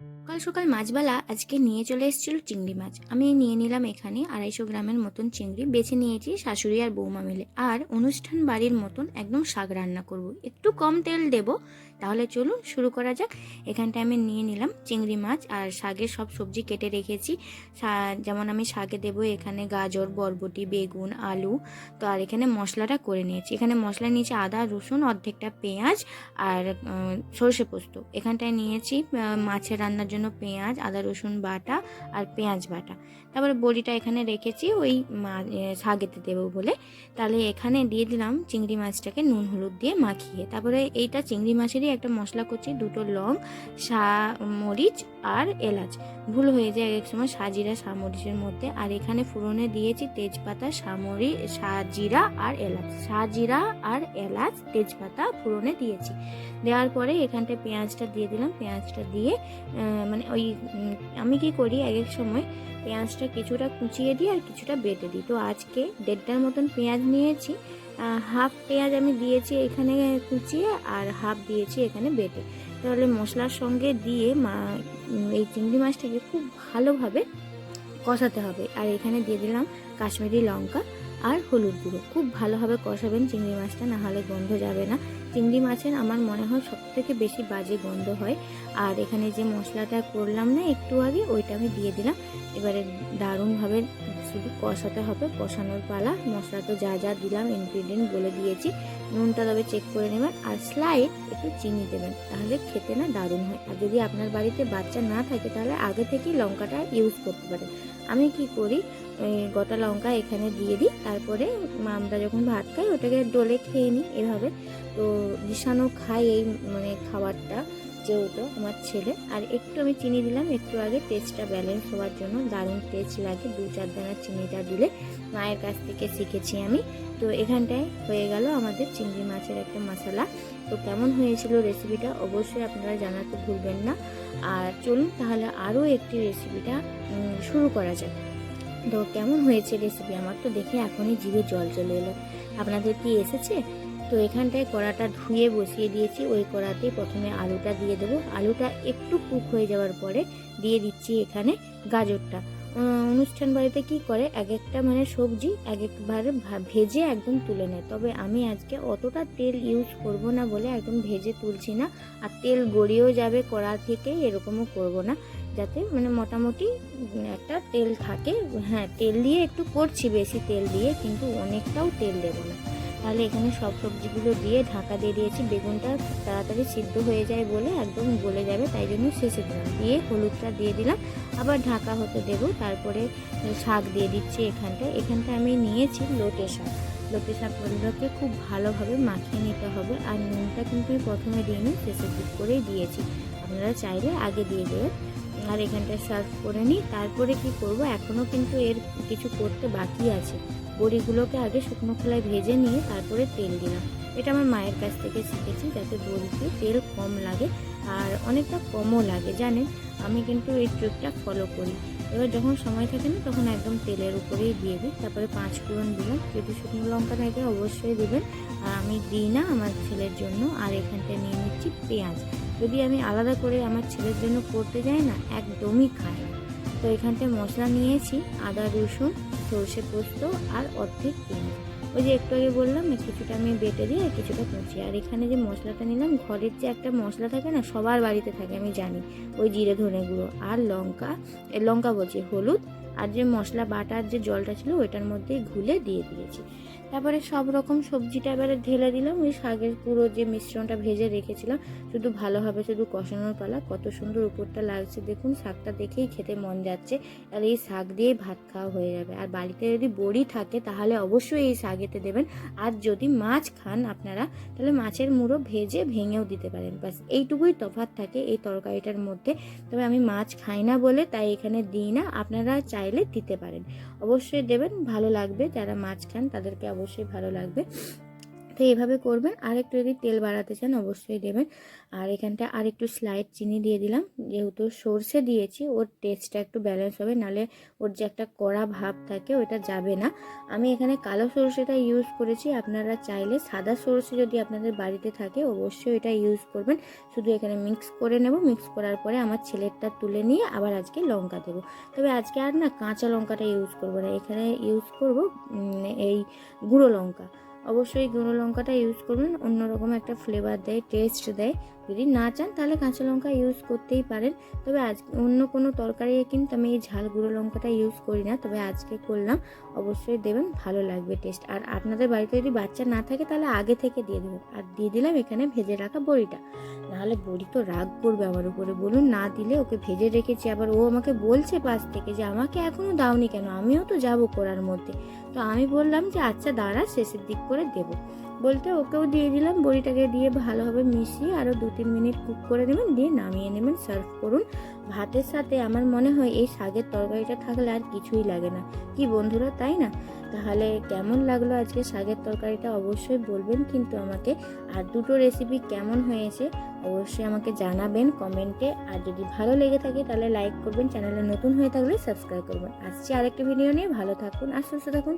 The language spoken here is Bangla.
Thank you. সকাল সকাল মাছবালা আজকে নিয়ে চলে এসেছিল চিংড়ি মাছ। আমি নিয়ে নিলাম এখানে আড়াইশো গ্রামের মতন চিংড়ি, বেছে নিয়েছি শাশুড়ি আর বৌমা মিলে। আর অনুষ্ঠান বাড়ির মতন একদম শাক রান্না করব। একটু কম তেল দেব, তাহলে চলুন শুরু করা যাক। এখানটায় আমি নিয়ে নিলাম চিংড়ি মাছ আর শাকের সব সবজি কেটে রেখেছি। যেমন আমি শাকে দেবো এখানে গাজর, বরবটি, বেগুন, আলু। তো আর এখানে মশলাটা করে নিয়েছি। এখানে মশলা নিয়েছি আদা, রসুন, অর্ধেকটা পেঁয়াজ আর সর্ষে পোস্ত। এখানটায় নিয়েছি মাছের রান্নার জন্য পেঁয়াজ, আদা, রসুন বাটা আর পেঁয়াজ বাটা। তারপরে বড়িটা এখানে রেখেছি, ওই শাগেতে দেবো বলে। তাহলে এখানে দিয়ে দিলাম চিংড়ি মাছটাকে নুন হলুদ দিয়ে মাখিয়ে। তারপরে এইটা চিংড়ি মাছেরই একটা মশলা করছি, দুটো লং শা মরিচ আর এলাচ। ভুল হয়ে যায় এক সময় সাজিরা সামরিচের মধ্যে। আর এখানে ফুরনে দিয়েছি তেজপাতা, সামরি, সাজিরা আর এলাচ। সাজিরা আর এলাচ, তেজপাতা ফুরনে দিয়েছি। দেওয়ার পরে এখানটা পেঁয়াজটা দিয়ে দিলাম। পেঁয়াজটা দিয়ে মানে ওই আমি কি করি, এক এক সময় পেঁয়াজটা কিছুটা কুচিয়ে দিই আর কিছুটা বেটে দিই। তো আজকে দেড়টার মতন পেঁয়াজ নিয়েছি। হাফ পেঁয়াজ আমি দিয়েছি এখানে কুচিয়ে আর হাফ দিয়েছি এখানে বেটে। তাহলে মশলার সঙ্গে দিয়ে মা এই চিংড়ি মাছটাকে খুব ভালোভাবে কষাতে হবে। আর এখানে দিয়ে দিলাম কাশ্মীরি লঙ্কা আর হলুদ গুঁড়ো। খুব ভালোভাবে কষাবেন চিংড়ি মাছটা, না হলে গন্ধ যাবে না। চিংড়ি মাছের আমার মনে হয় সব থেকে বেশি বাজে গন্ধ হয়। আর এখানে যে মশলাটা করলাম না একটু আগে, ওইটা আমি দিয়ে দিলাম। এবারে দারুণভাবে শুধু কষাতে হবে, কষানোর পালা। মশলা তো যা যা দিলাম ইনগ্রিডিয়েন্ট বলে দিয়েছি। নুনটা তবে চেক করে নেবেন আর স্লাইড একটু চিনি দেবেন, তাহলে খেতে না দারুণ হয়। আর যদি আপনার বাড়িতে বাচ্চা না থাকে, তাহলে আগে থেকেই লঙ্কাটা ইউজ করতে পারেন। আমি কি করি? গোটা লঙ্কা এখানে দিয়ে দিই, তারপরে আমরা যখন ভাত খাই, ওটাকে ডলে খেয়ে নিই এভাবে। তো রিসানো খাই এই মানে খাবারটা। যেহেতু আমার ছেলে। আর একটু আমি চিনি দিলাম, একটু আগে টেস্টটা ব্যালেন্স হওয়ার জন্য দারুণ টেস্ট লাগে। দু চার দানা চিনিটা দিলে মায়ের কাছ থেকে শিখেছি আমি। তো এখানটায় হয়ে গেল আমাদের চিংড়ি মাছের একটা মশলা। তো কেমন হয়েছিল রেসিপিটা অবশ্যই আপনারা জানাতে ভুলবেন না। আর চলুন তাহলে আরও একটি রেসিপিটা শুরু করা যাক। তো কেমন হয়েছে রেসিপি আমার তো দেখে এখনই জিভে জল চলে এলো। আপনাদের কি এসেছে? তো এখানটায় কড়াটা ধুয়ে বসিয়ে দিয়েছি। ওই কড়াতেই প্রথমে আলুটা দিয়ে দেবো। আলুটা একটু কুক হয়ে যাওয়ার পরে দিয়ে দিচ্ছি এখানে গাজরটা। অনুষ্ঠান বাড়িতে কি করে? এক একটা মানে সবজি এক একবার ভেজে একদম তুলে নেয়। তবে আমি আজকে অতটা তেল ইউজ করব না বলে একদম ভেজে তুলছি না। আর তেল গড়িয়েও যাবে কড়া থেকে, এরকমও করব না। যাতে মানে মোটামুটি একটা তেল থাকে। হ্যাঁ তেল দিয়ে একটু করছি বেশি তেল দিয়ে, কিন্তু অনেকটাও তেল দেবো না। তাহলে এখানে সব সবজিগুলো দিয়ে ঢাকা দিয়ে দিয়েছি। বেগুনটা তাড়াতাড়ি সিদ্ধ হয়ে যায় বলে একদম গলে যাবে, তাই জন্য শেষে দিলাম দিয়ে হলুদটা দিয়ে দিলাম। আবার ঢাকা হতে দেবো, তারপরে শাক দিয়ে দিচ্ছি এখানটায় এখানটায় আমি নিয়েছি লোটে শাক। লোটে শাকগুলোকে খুব ভালোভাবে মাখিয়ে নিতে হবে, আর নুনটা কিন্তু প্রথমে দিইনি শেষের দিক করেই দিয়েছি। আপনারা চাইলে আগে দিয়ে দেবেন। আর এখানটায় সার্ভ করে নিই। তারপরে কি করব এখনও কিন্তু এর কিছু করতে বাকি আছে। বড়িগুলোকে আগে শুকনো খোলায় ভেজে নিয়ে তারপরে তেল দিলাম। এটা আমার মায়ের কাছ থেকে শিখেছি যাতে বড়িতে তেল কম লাগে আর অনেকটা কমও লাগে, জানেন? আমি কিন্তু এই ট্রিকটা ফলো করি। এবার যখন সময় থাকে না, তখন একদম তেলের উপরেই দিয়ে দিই। তারপরে পাঁচ ফোড়ন দিলাম। যদি শুকনো লঙ্কা থাকে, অবশ্যই দেবেন। আর আমি দিই না আমার ছেলের জন্য। আর এখানটায় নিয়ে নিচ্ছি পেঁয়াজ। যদি আমি আলাদা করে আমার ছেলের জন্য করতে যাই না, একদমই না। তো এখানটায় মশলা নিয়েছি, আদা, রসুন, সর্ষে পোস্ত আর অর্ধেক পেঁয়াজ। ওই যে একটু আগে বললাম কিছুটা আমি বেটে দিই আর কিছুটা কুচি। আর এখানে যে মশলাটা নিলাম, ঘরের যে একটা মশলা থাকে না, সবার বাড়িতে থাকে, আমি জানি। ওই জিরে ধনে গুঁড়ো আর লঙ্কা লঙ্কা বলছি, হলুদ। আর যে মশলা বাটার যে জলটা ছিল, ওইটার মধ্যেই ঘুলে দিয়ে দিয়েছি। তারপরে সব রকম সবজিটা এবারে ঢেলে দিলাম। ওই শাকের পুরো যে মিশ্রণটা ভেজে রেখেছিলাম, শুধু ভালোভাবে শুধু কষানোর পালা। কত সুন্দর উপরটা লাগছে। দেখুন, শাকটা দেখেই খেতে মন যাচ্ছে। আর এই শাক দিয়েই ভাত খাওয়া হয়ে যাবে। আর বাড়িতে যদি বড়ি থাকে, তাহলে অবশ্যই এই শাকেতে দেবেন। আর যদি মাছ খান আপনারা, তাহলে মাছের মুড়ো ভেজে ভেঙেও দিতে পারেন। ব্যাস এইটুকুই তফাৎ থাকে এই তরকারিটার মধ্যে। তবে আমি মাছ খাই না বলে তাই এখানে দিই না। আপনারা চাইলে দিতে পারেন। অবশ্যই দেবেন, ভালো লাগবে। যারা মাছ খান তাদেরকে অবশ্যই ভালো লাগবে। তো এভাবে করবেন আর একটু যদি তেল বাড়াতে চান অবশ্যই দেবেন। আর এখানটা আর একটু স্লাইড চিনি দিয়ে দিলাম, যেহেতু সর্ষে দিয়েছি, ওর টেস্টটা একটু ব্যালেন্স হবে নালে ওর যে একটা কড়া ভাব থাকে ওটা যাবে না। আমি এখানে কালো সর্ষেটা ইউজ করেছি, আপনারা চাইলে সাদা সর্ষে যদি আপনাদের বাড়িতে থাকে অবশ্যই এটা ইউজ করবেন। শুধু এখানে মিক্স করে নেব মিক্স করার পরে আমার ছেলেরটা তুলে নিয়ে আবার আজকে লঙ্কা দেবো। তবে আজকে আর না কাঁচা লঙ্কাটা ইউজ করব না, এখানে ইউজ করব এই গুঁড়ো লঙ্কা। অবশ্যই গুঁড়ো লঙ্কাটা ইউজ করবেন অন্যরকম একটা ফ্লেভার দেয় টেস্ট দেয়। যদি না চান, তাহলে কাঁচা লঙ্কা ইউজ করতেই পারেন। তবে আজ অন্য কোনো তরকারি কিন্তু আমি এই ঝাল গুঁড়ো লঙ্কাটা ইউজ করি না। তবে আজকে করলাম। অবশ্যই দেবেন, ভালো লাগবে টেস্ট আর আপনাদের বাড়িতে যদি বাচ্চা না থাকে, তাহলে আগে থেকে দিয়ে দেবেন। আর দিয়ে দিলাম এখানে ভেজে রাখা বড়িটা। নাহলে বড়ি তো রাগ করবে আমার উপরে। বলুন, না দিলে ওকে ভেজে রেখেছি। আবার ও আমাকে বলছে পাশ থেকে যে, আমাকে এখনও দাওনি কেন? আমিও তো যাব করার মধ্যে। তো আমি বললাম যে আচ্ছা দাঁড়া শেষের দিক করে দেবো। বলতে ওকেও দিয়ে দিলাম, বড়িটাকে দিয়ে ভালোভাবে মিশিয়ে আরও দু তিন মিনিট কুক করে নেবেন, দিয়ে নামিয়ে নেবেন, সার্ভ করুন। ভাতের সাথে আমার মনে হয় এই শাকের তরকারিটা থাকলে আর কিছুই লাগে না। কি বন্ধুরা, তাই না? তাহলে কেমন লাগল আজকে শাকের তরকারিটা অবশ্যই বলবেন, কিন্তু আমাকে আর দুটো রেসিপি কেমন হয়েছে অবশ্যই আমাকে জানাবেন কমেন্টে। আর যদি ভালো লেগে থাকে তাহলে লাইক করবেন, চ্যানেলে নতুন হয়ে থাকলে সাবস্ক্রাইব করবেন। আসছি আরেকটা ভিডিও নিয়ে, ভালো থাকুন আর সুস্থ থাকুন